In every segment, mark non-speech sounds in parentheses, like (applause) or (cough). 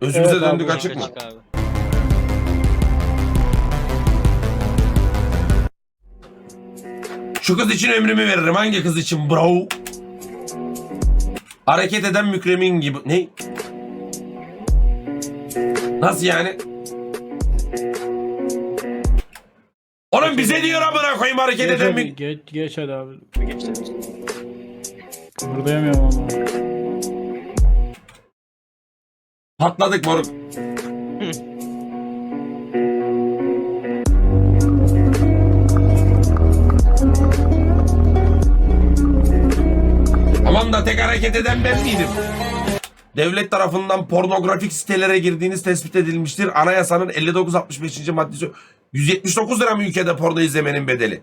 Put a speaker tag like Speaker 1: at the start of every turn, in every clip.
Speaker 1: Özümüze
Speaker 2: Evet abi,
Speaker 1: döndük açık mı?
Speaker 3: Açık abi.
Speaker 1: Şu kız için ömrümü veririm. Hangi kız için bro? Hareket eden mükremin gibi. Ne? Nasıl yani? Oğlum bize diyor amına koyayım hareket
Speaker 2: Geç
Speaker 1: eden mük...
Speaker 2: geç, geç hadi abi.
Speaker 3: Geçti.
Speaker 2: Kıpırdayamıyorum ama.
Speaker 1: Patladık moruk. Aman da tek hareket eden ben miydim? Devlet tarafından pornografik sitelere girdiğiniz tespit edilmiştir. Anayasanın 59-65. maddesi 179 lira mı ülkede porno izlemenin bedeli?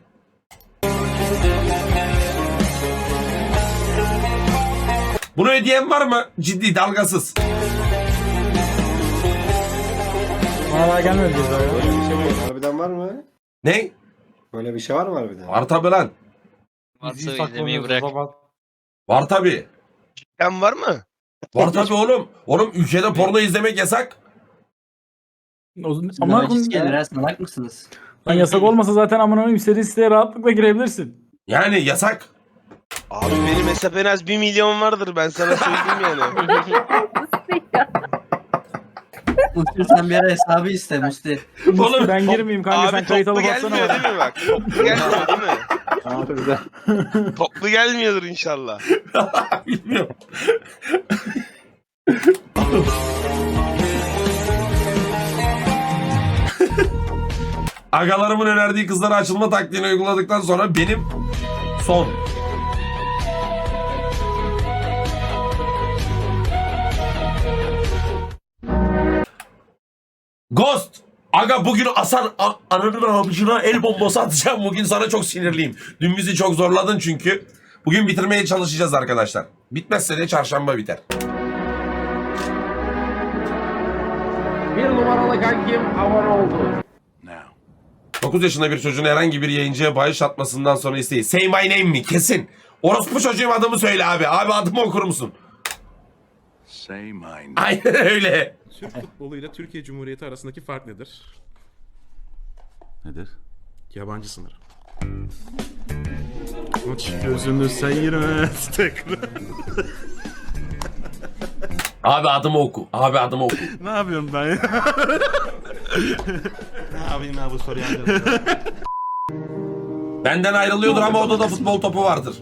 Speaker 1: Bunu ödeyen var mı? Ciddi dalgasız.
Speaker 2: Bana daha gelmedi biz daha ya.
Speaker 4: Böyle bir şey var. Harbiden var mı?
Speaker 1: Ne?
Speaker 4: Böyle bir şey var mı harbiden?
Speaker 1: Var tabi lan.
Speaker 3: Varsa izlemeyi bırak.
Speaker 1: Var tabi.
Speaker 5: Sen var mı?
Speaker 1: Var tabi oğlum. Oğlum ülkede porno izlemek yasak.
Speaker 2: O zaman-
Speaker 6: Ama
Speaker 2: Ama
Speaker 6: Naciz gelir ha salak mısınız?
Speaker 2: lan yasak olmasa zaten amına koyayım istediğin siteye rahatlıkla girebilirsin.
Speaker 1: Yani yasak.
Speaker 5: Abi benim hesap en az 1 milyon vardır ben sana söyleyeyim yani. (laughs) (laughs) (laughs)
Speaker 6: Musti sen bir ara hesabı iste Musti.
Speaker 1: Oğlum
Speaker 2: ben girmeyeyim kanka
Speaker 5: Abi
Speaker 2: sen kayıt
Speaker 5: toplu
Speaker 2: alıp atsana
Speaker 5: gelmiyor
Speaker 2: bana.
Speaker 5: değil mi bak? Toplu gelmiyor değil mi?
Speaker 4: Harbiden. (laughs)
Speaker 5: Toplu gelmiyordur inşallah.
Speaker 1: bilmiyorum. Agalarımın önerdiği kızlara açılma taktiğini uyguladıktan sonra benim son. Ghost. Aga bugün Asan a- ananın avucuna el bombası atacağım. Bugün sana çok sinirliyim. Dün bizi çok zorladın çünkü. Bugün bitirmeye çalışacağız arkadaşlar. Bitmezse de çarşamba biter.
Speaker 7: Bir numaralı kankim abone oldu.
Speaker 1: 9 yaşında bir çocuğun herhangi bir yayıncıya bahis atmasından sonra isteği. Say my name mi? Kesin. Orospu çocuğum adımı söyle abi. Abi adımı okur musun?
Speaker 8: Say my name.
Speaker 1: Aynen öyle.
Speaker 9: Türk futbolu ile Türkiye Cumhuriyeti arasındaki fark nedir?
Speaker 8: Nedir?
Speaker 9: Yabancı sınır. Aç gözünü seyirme (laughs) tekrar.
Speaker 1: Abi adımı oku. Abi adımı oku. (laughs)
Speaker 9: ne yapıyorum ben ya? (laughs) ne yapayım ya bu soruyu
Speaker 1: Benden ayrılıyordur ama odada futbol topu vardır.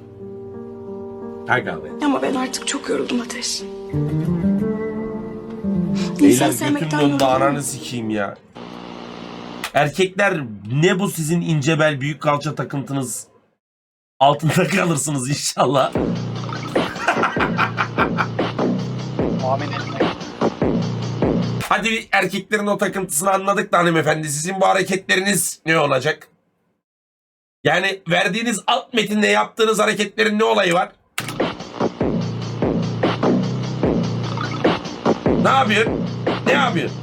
Speaker 1: Aga be.
Speaker 10: Ama ben artık çok yoruldum Ateş.
Speaker 1: Beyler
Speaker 10: İnsan
Speaker 1: götüm
Speaker 10: sevmekten
Speaker 1: döndü
Speaker 10: yoruldum.
Speaker 1: sikeyim ya. Erkekler ne bu sizin ince bel büyük kalça takıntınız? Altında (laughs) kalırsınız inşallah. Hadi bir erkeklerin o takıntısını anladık da hanımefendi. Sizin bu hareketleriniz ne olacak? Yani verdiğiniz alt metinde yaptığınız hareketlerin ne olayı var? Ne yapıyorsun? Ne yapıyorsun?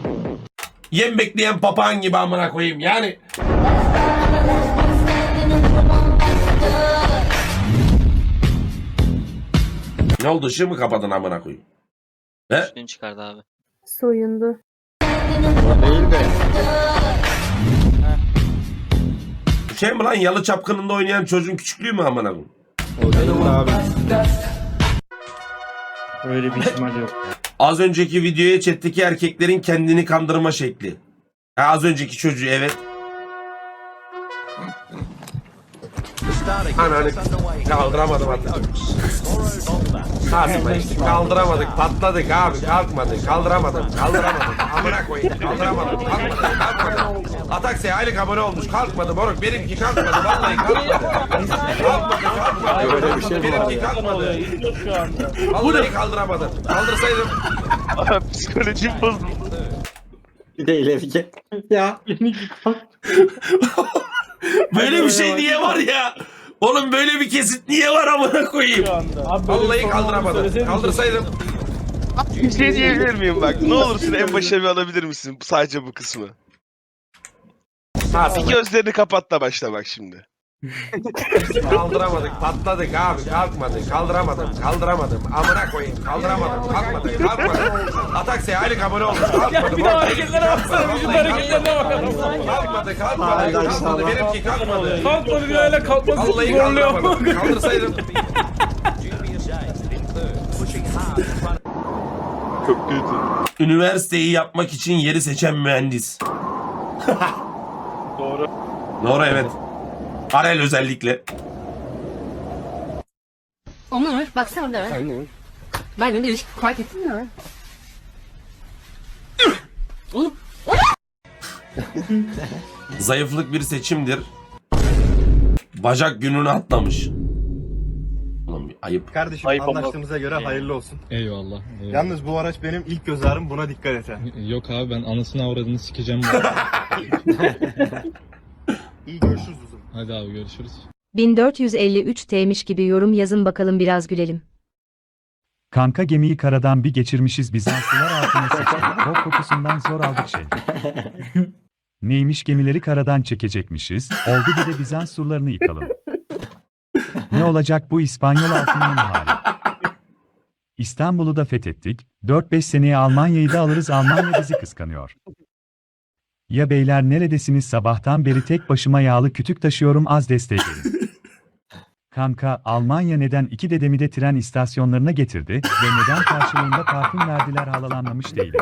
Speaker 1: Yem bekleyen papağan gibi amına koyayım yani. Ne oldu ışığı mı kapadın amına koyayım? He?
Speaker 3: Üstünü çıkardı abi.
Speaker 10: Soyundu.
Speaker 4: Değil de.
Speaker 1: Şey mi lan yalı çapkınında oynayan çocuğun küçüklüğü mü amına koyayım?
Speaker 4: O değil mi abi?
Speaker 2: Öyle bir (laughs) ihtimal yok.
Speaker 1: Az önceki videoya chat'teki erkeklerin kendini kandırma şekli. Ha, az önceki çocuğu evet. Ananı kaldıramadım hatta. Kalkma işte kaldıramadık patladık abi kalkmadı kaldıramadım kaldıramadım amına koyayım kaldıramadım kalkmadı kalkmadı Ataksiye aylık abone olmuş kalkmadı moruk benimki kalkmadı vallahi kalkmadı (laughs) kalkmadı kalkmadı
Speaker 4: Öyle bir şey mi var
Speaker 1: benimki
Speaker 4: ya?
Speaker 1: kalkmadı vallahi kaldıramadım kaldırsaydım
Speaker 5: Abi psikolojim bozuldu.
Speaker 4: Bir de ileri gel. Ya.
Speaker 1: Böyle bir şey niye var ya? Oğlum böyle bir kesit niye var amına koyayım?
Speaker 2: Abi böyle bir
Speaker 1: Vallahi
Speaker 2: sorun
Speaker 1: kaldıramadım. Kaldırsaydım.
Speaker 5: Bir şey diyebilir miyim bak? Ne olursun en başa bir alabilir misin sadece bu kısmı?
Speaker 1: Ha,
Speaker 5: Bir gözlerini kapat da başla bak şimdi. (laughs)
Speaker 1: Kaldıramadık, patladık abi, kalkmadı, kaldıramadım, kaldıramadım. Amına koyayım, kaldıramadım, kalkmadı, kalkmadı. Ataksiye aylık abone olmuş, kalkmadı.
Speaker 2: Bir daha hareketlere baksana. Vücut hareketlerine bakalım.
Speaker 1: Kalkmadı, kalkmadı, kalkmadı, benimki kalkmadı.
Speaker 2: Kalkmadı bir ayla kalkması
Speaker 1: Vallahi
Speaker 2: zorluyor.
Speaker 1: kaldıramadım, kaldırsaydım.
Speaker 5: Çok kötü.
Speaker 1: Üniversiteyi yapmak için yeri seçen mühendis. (laughs)
Speaker 5: Doğru.
Speaker 1: Doğru evet. Arel özellikle.
Speaker 10: Onur baksana da. Ben de ilişki fark ettin mi? (laughs)
Speaker 1: Zayıflık bir seçimdir. Bacak gününü atlamış. Oğlum bir ayıp.
Speaker 9: Kardeşim
Speaker 5: Ayıp ama-
Speaker 9: anlaştığımıza göre hayırlı olsun.
Speaker 11: Eyvallah. eyvallah.
Speaker 9: Yalnız bu araç benim ilk göz ağrım buna dikkat et ha.
Speaker 11: Yok abi ben anasını avradını sikeceğim. (laughs)
Speaker 9: İyi görüşürüz o zaman.
Speaker 11: Hadi abi görüşürüz.
Speaker 10: 1453 T'miş gibi yorum yazın bakalım biraz gülelim.
Speaker 11: Kanka gemiyi karadan bir geçirmişiz Bizanslılar altına sıçradı. Bok kokusundan zor aldık şey. Neymiş gemileri karadan çekecekmişiz. Oldu bir de Bizans surlarını yıkalım. Ne olacak bu İspanyol altının hali? İstanbul'u da fethettik. 4-5 seneye Almanya'yı da alırız Almanya bizi kıskanıyor. Ya beyler neredesiniz sabahtan beri tek başıma yağlı kütük taşıyorum az destek verin. (laughs) Kanka, Almanya neden iki dedemi de tren istasyonlarına getirdi ve neden karşılığında parfüm verdiler halalanmamış değilim.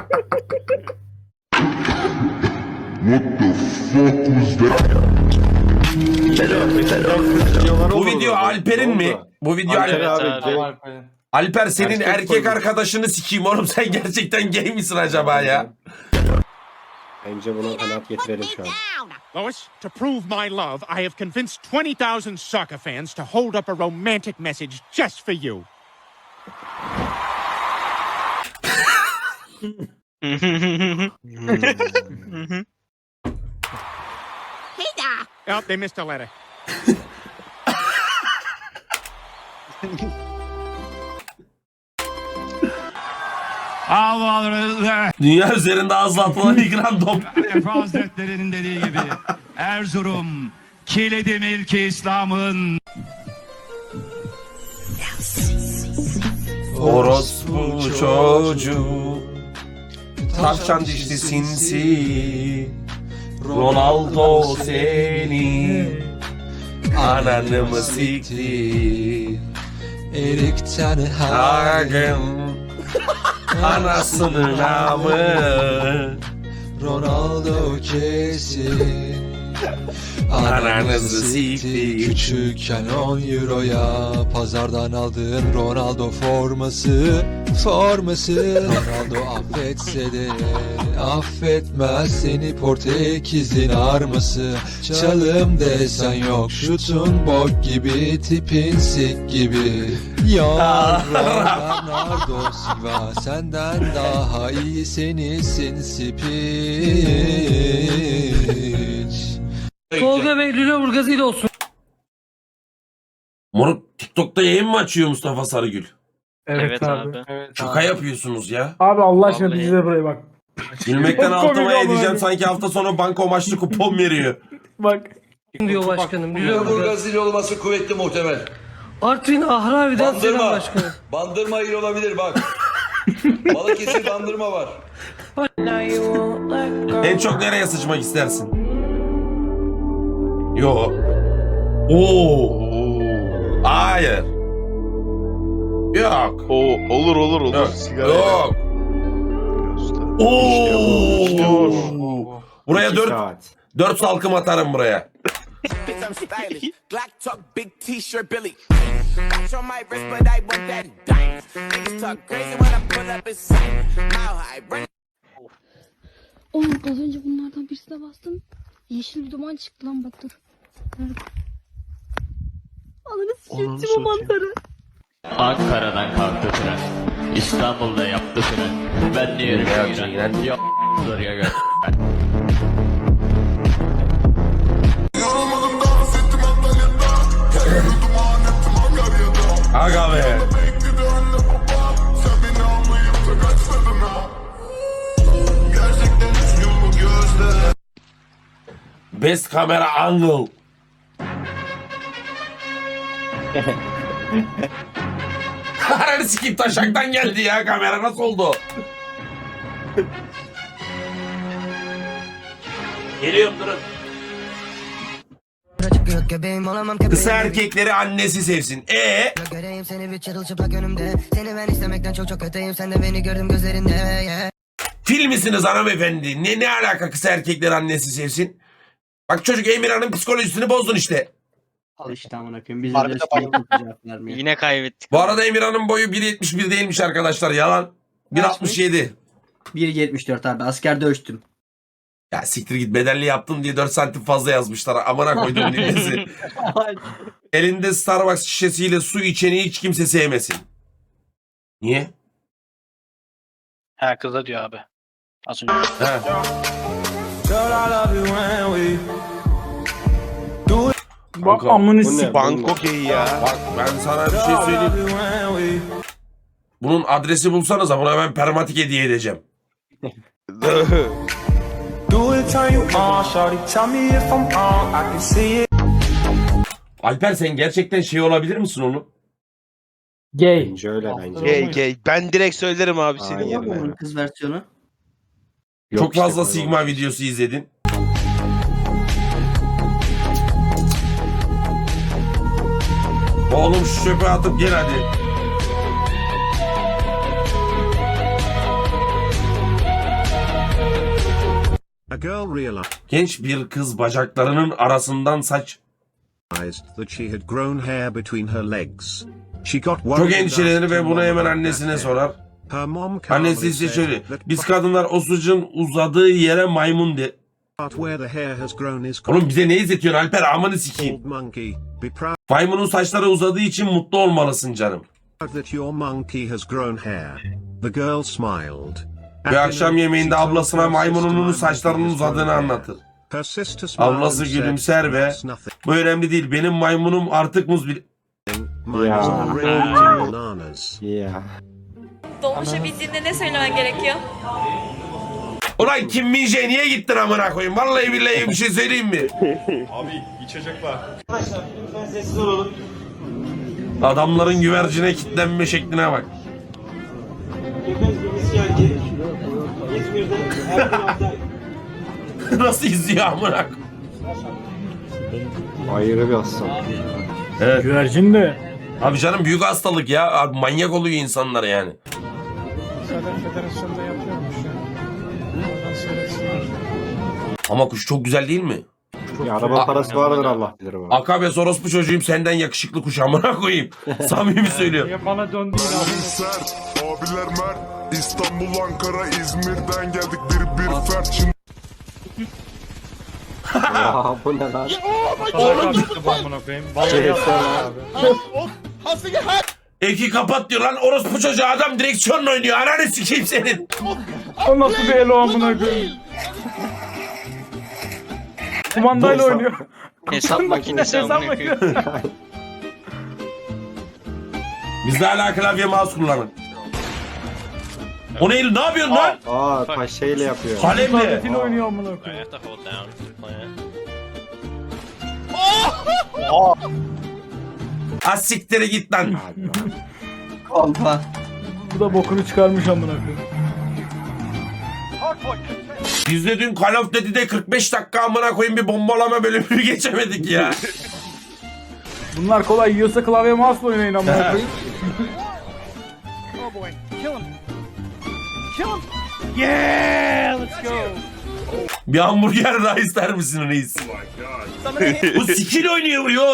Speaker 1: Bu video Alper'in mi? Bu video
Speaker 4: Alper
Speaker 1: Alper.
Speaker 4: abi.
Speaker 1: Alper senin
Speaker 4: Erkek
Speaker 1: arkadaşını sikeyim oğlum sen gerçekten gay misin acaba ya?
Speaker 4: Bence buna kanaat getirelim şu an.
Speaker 8: Lois, to prove my love, I have convinced 20,000 soccer fans to hold up a romantic message just for you. (laughs) Oh, they missed a letter. (laughs)
Speaker 1: Dünya üzerinde azla atılan (laughs) ilk random.
Speaker 8: Hazretlerinin dediği gibi Erzurum kilidi milki İslam'ın.
Speaker 1: Orospu çocuğu Tavşan dişli sinsi Ronaldo seni Ananı mı sikti?
Speaker 6: Erikten
Speaker 1: Hagen Anasının namı.
Speaker 6: Ronaldo kesin
Speaker 1: Ananızı sikti
Speaker 6: Küçükken 10 euroya pazardan aldığın Ronaldo forması Forması. Ronaldo affetse de affetmez seni Portekiz'in arması. Çalım desen yok şutun bok gibi tipin sik gibi. Ya Bernardo (laughs) Silva senden daha iyi senisin spiç
Speaker 1: Bey Lüleburgaz olsun Moruk TikTok'ta yayın mı açıyor Mustafa Sarıgül?
Speaker 3: Evet abi.
Speaker 1: Şaka yapıyorsunuz ya.
Speaker 2: Abi Allah aşkına
Speaker 3: Vallahi.
Speaker 2: bizi de buraya bak. (laughs)
Speaker 1: Gülmekten
Speaker 2: Çok
Speaker 1: altıma
Speaker 2: ama
Speaker 1: edeceğim sanki hafta sonu banko maçlı kupon veriyor. (laughs)
Speaker 2: Bak.
Speaker 6: diyor başkanım.
Speaker 12: Lüleburgaz il olması kuvvetli muhtemel.
Speaker 6: Artvin Ahravi'den
Speaker 12: Bandırma.
Speaker 6: başkanım. (laughs)
Speaker 12: Bandırma il olabilir bak. Balıkesir bandırma var.
Speaker 1: En çok nereye sıçmak istersin? Yo. Oo. Hayır. Yok.
Speaker 5: O olur olur olur.
Speaker 1: Yok.
Speaker 5: Sigara.
Speaker 1: Yok. Oo.
Speaker 5: İşte bu.
Speaker 1: Buraya
Speaker 4: İki
Speaker 1: 4
Speaker 4: saat.
Speaker 1: 4 salkım atarım buraya.
Speaker 12: Black talk, big t-shirt, Billy. Watch on my wrist, but I want that dime. Niggas talk crazy when I pull up in sight. Now I bring
Speaker 10: Oğlum az önce bunlardan birisine bastım. Yeşil bir duman çıktı lan bak dur. Nerede? Ananı sikeyim o mantarı.
Speaker 3: Ankara'dan kalktı tren. İstanbul'da yaptı tren. Ben de yürüyorum? Ya oraya gel.
Speaker 1: Aga be. Best camera angle. Ananı sikeyim taşaktan geldi ya kamera nasıl oldu? Geliyorum durun. Kısa erkekleri annesi sevsin. E
Speaker 12: Göreyim seni bir çırılçıplak önümde Seni ben istemekten çok çok öteyim Sen de beni gördüm gözlerinde
Speaker 1: fil misiniz hanımefendi? Ne, ne alaka kısa erkekleri annesi sevsin? Bak çocuk Emirhan'ın psikolojisini bozdun işte.
Speaker 4: Al işte amına koyayım. Biz de cevap vermiyor.
Speaker 5: Yine kaybettik.
Speaker 1: Bu arada Emirhan'ın boyu 1.71 değilmiş arkadaşlar yalan. 1.67.
Speaker 4: 1.74 abi. Askerde ölçtüm.
Speaker 1: Ya siktir git bedelli yaptım diye 4 santim fazla yazmışlar. Amına koydum (laughs) dinlesi. (laughs) Elinde Starbucks şişesiyle su içeni hiç kimse sevmesin. Niye?
Speaker 3: Kıza diyor abi. Az önce.
Speaker 1: He.
Speaker 2: Bak
Speaker 1: Kanka,
Speaker 2: amını
Speaker 4: bu?
Speaker 5: Bangkok iyi ya.
Speaker 1: Bak ben sana bir şey söyleyeyim. Bunun adresi bulsanıza buna ben permatik hediye edeceğim. (laughs) Alper sen gerçekten şey olabilir misin onu?
Speaker 2: Gay.
Speaker 4: Bence öyle bence.
Speaker 5: Gay gay. Ben direkt söylerim abi senin
Speaker 4: Aynen
Speaker 5: yerine.
Speaker 6: Kız versiyonu.
Speaker 4: Yok
Speaker 1: Çok
Speaker 4: işte
Speaker 1: fazla
Speaker 4: böyle
Speaker 1: Sigma videosu izledin. Oğlum şu çöpe atıp gel hadi.
Speaker 9: A girl realized
Speaker 1: Genç bir kız bacaklarının arasından saç
Speaker 9: that she had grown hair between her legs. She got
Speaker 1: çok endişelenir ve bunu hemen annesine sorar. Annesi ise şöyle. Biz kadınlar o sucuğun uzadığı yere maymun de.
Speaker 9: Part where the hair has grown is
Speaker 1: Oğlum bize ne izletiyorsun Alper amını sikeyim.
Speaker 9: monkey. Be proud
Speaker 1: Maymunun saçları uzadığı için mutlu olmalısın canım.
Speaker 9: that your monkey has grown hair. The girl smiled.
Speaker 1: Ve akşam yemeğinde ablasına maymununun saçlarının uzadığını anlatır. Ablası gülümser ve
Speaker 9: "That's nothing.
Speaker 1: bu önemli değil benim maymunum artık muz bil...
Speaker 9: Mine
Speaker 4: Ya. Ya.
Speaker 10: Dolmuşa bindiğinde ne söylemen gerekiyor?
Speaker 1: Ulan Kim Minje niye gittin amına koyayım? Vallahi billahi bir şey söyleyeyim mi? (laughs)
Speaker 9: Abi içecek var.
Speaker 1: Adamların güvercine kitlenme şekline bak. (laughs) Nasıl izliyor amına koyayım?
Speaker 4: Ayrı bir aslan.
Speaker 1: Evet.
Speaker 2: Güvercin de.
Speaker 1: Abi canım büyük hastalık ya. Abi manyak oluyor insanlar yani. Ama kuş çok güzel değil mi?
Speaker 4: Ya araba parası vardır Allah bilir bu.
Speaker 1: Akabe Soros bu çocuğum senden yakışıklı kuş amına koyayım. (laughs) Samimi söylüyorum.
Speaker 2: Bana döndü yine.
Speaker 9: Sert, abiler mert. İstanbul, Ankara, İzmir'den geldik bir bir fert. Şimdi
Speaker 4: Ya bu ne lan?
Speaker 1: Eki kapat diyor lan orospu çocuğu adam direksiyonla oynuyor. Ananı sikeyim senin.
Speaker 2: O nasıl bir elo amına koyayım. Kumandayla oynuyor. (laughs)
Speaker 5: Hesap makinesi
Speaker 2: Hesap
Speaker 5: amına koyayım. (laughs)
Speaker 2: makinesi.
Speaker 1: Bizde hala klavye mouse kullanın. O ne? Ne yapıyorsun lan?
Speaker 4: Aa taş şeyle yapıyor.
Speaker 1: Kalemle.
Speaker 2: Tabletini oynuyor amına koyayım.
Speaker 1: Az siktere git lan.
Speaker 6: Kolpa. (laughs)
Speaker 2: Bu da bokunu çıkarmış amına koyayım.
Speaker 1: Biz de dün Call of Duty'de 45 dakika amına koyayım bir bombalama bölümünü (laughs) geçemedik ya.
Speaker 2: Bunlar kolay yiyorsa klavye mouse oynayın amına (laughs) koyayım.
Speaker 8: Oh boy. Kill him. Kill him. Yeah, let's go.
Speaker 1: Bir hamburger daha ister misin reis? Bu skill oynuyor yo.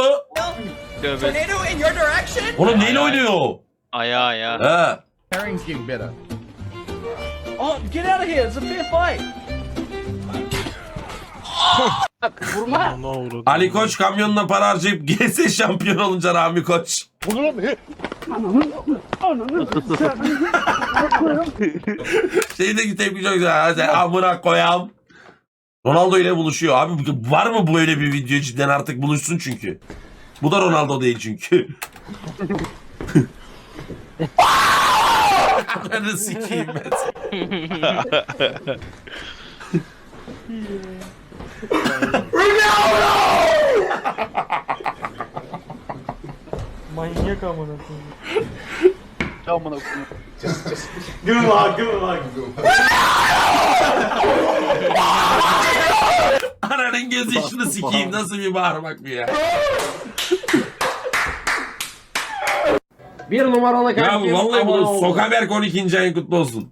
Speaker 5: Tövbe.
Speaker 1: Oğlum neyle oynuyor?
Speaker 5: Aya aya.
Speaker 1: He.
Speaker 8: Herring's getting better.
Speaker 6: Oh, get out of here. It's a fair fight.
Speaker 1: Ali Koç kamyonla para harcayıp GS şampiyon olunca Rami Koç. Şeydeki tepki çok güzel. Hadi amına koyam. Ronaldo ile buluşuyor. Abi var mı böyle bir video cidden artık buluşsun çünkü. Bu da Ronaldo değil çünkü. Ananı sikeyim ben. (laughs)
Speaker 6: Manyak amına koyayım.
Speaker 1: Ananın gözü şunu sikeyim nasıl bir bağırmak bu ya.
Speaker 7: Bir numaralı
Speaker 1: Ya
Speaker 7: kankim
Speaker 1: vallahi bunu. Sokaberk 12. ayın kutlu olsun.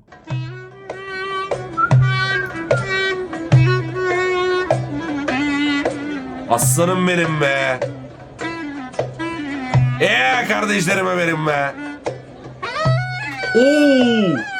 Speaker 1: Aslanım benim be. Eee kardeşlerime benim be. Oo!